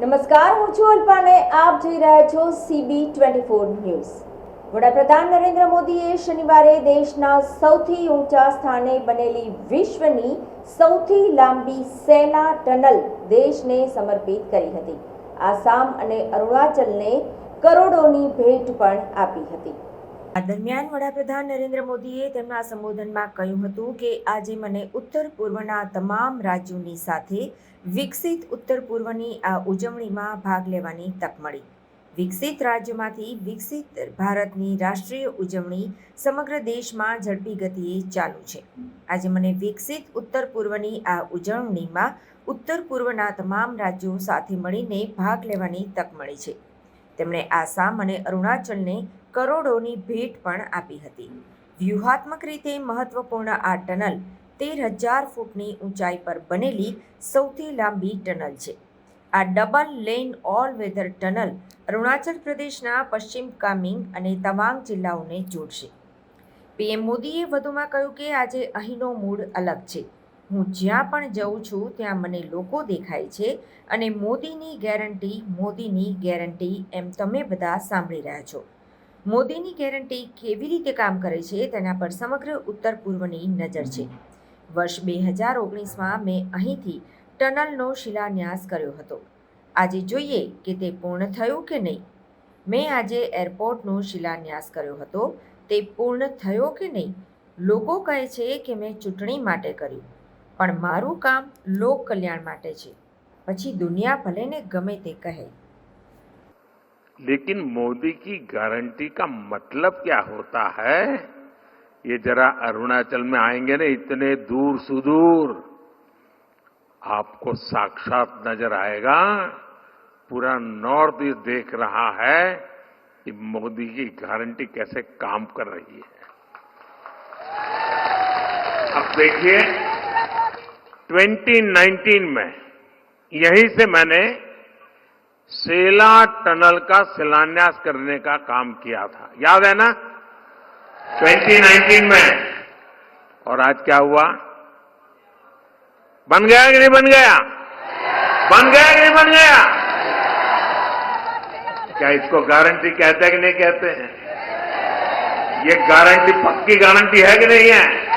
નમસ્કાર, હું છું અલ્પાને. આપ જોઈ રહ્યા છો સીબી ટ્વેન્ટી ફોર ન્યૂઝ. વડાપ્રધાન નરેન્દ્ર મોદીએ શનિવારે દેશના સૌથી ઊંચા સ્થાને બનેલી વિશ્વની સૌથી લાંબી સેના ટનલ દેશને સમર્પિત કરી હતી. આસામ અને અરુણાચલને કરોડોની ભેટ પણ આપી હતી. આ દરમિયાન વડાપ્રધાન નરેન્દ્ર મોદીએ તેમના સંબોધનમાં કહ્યું હતું કે આજે મને ઉત્તર પૂર્વના તમામ રાજ્યોની સાથે વિકસિત ઉત્તર પૂર્વની આ ઉજવણીમાં ભાગ લેવાની તક મળી. વિકસિત રાજ્યમાંથી વિકસિત ભારતની રાષ્ટ્રીય ઉજવણી સમગ્ર દેશમાં ઝડપી ગતિએ ચાલુ છે. આજે મને વિકસિત ઉત્તર પૂર્વની આ ઉજવણીમાં ઉત્તર પૂર્વના તમામ રાજ્યો સાથે મળીને ભાગ લેવાની તક મળી છે. તેમણે આસામ અને અરુણાચલને કરોડોની ભેટ પણ આપી હતી. વ્યૂહાત્મક રીતે મહત્વપૂર્ણ આ ટનલ તેર હજાર ફૂટની ઊંચાઈ પર બનેલી સૌથી લાંબી ટનલ છે. આ double lane all weather tunnel Arunachal પ્રદેશના પશ્ચિમ કામિંગ અને તવાંગ જિલ્લાઓને જોડશે. પીએમ મોદીએ વધુમાં કહ્યું કે આજે અહીંનો મૂડ અલગ છે. હું જ્યાં પણ જઉં છું, ત્યાં મને લોકો દેખાય છે અને મોદીની ગેરંટી મોદીની ગેરંટી એમ તમે બધા સાંભળી રહ્યા છો. મોદીની ગેરંટી કેવી રીતે કામ કરે છે તેના પર સમગ્ર ઉત્તર પૂર્વની નજર છે. વર્ષ બે હજાર ઓગણીસમાં મેં અહીંથી ટનલનો શિલાન્યાસ કર્યો હતો. આજે જોઈએ કે તે પૂર્ણ થયું કે નહીં. મેં આજે એરપોર્ટનો શિલાન્યાસ કર્યો હતો. તે પૂર્ણ થયો કે નહીં? લોકો કહે છે કે મેં ચૂંટણી માટે કર્યું. પણ મારું કામ લોક કલ્યાણ માટે છે પછી દુનિયા ભલે ને ગમે તે કહે लेकिन मोदी की गारंटी का मतलब क्या होता है ये जरा अरुणाचल में आएंगे ना इतने दूर सुदूर आपको साक्षात नजर आएगा पूरा नॉर्थ ईस्ट देख रहा है कि मोदी की गारंटी कैसे काम कर रही है अब देखिए 2019 में यहीं से मैंने सेला टनल का शिलान्यास करने का काम किया था। याद है ना? 2019 में। और आज क्या हुआ? बन गया कि नहीं बन गया? बन गया कि नहीं बन गया? क्या इसको गारंटी कहते हैं कि नहीं कहते हैं? ये गारंटी पक्की गारंटी है कि नहीं है?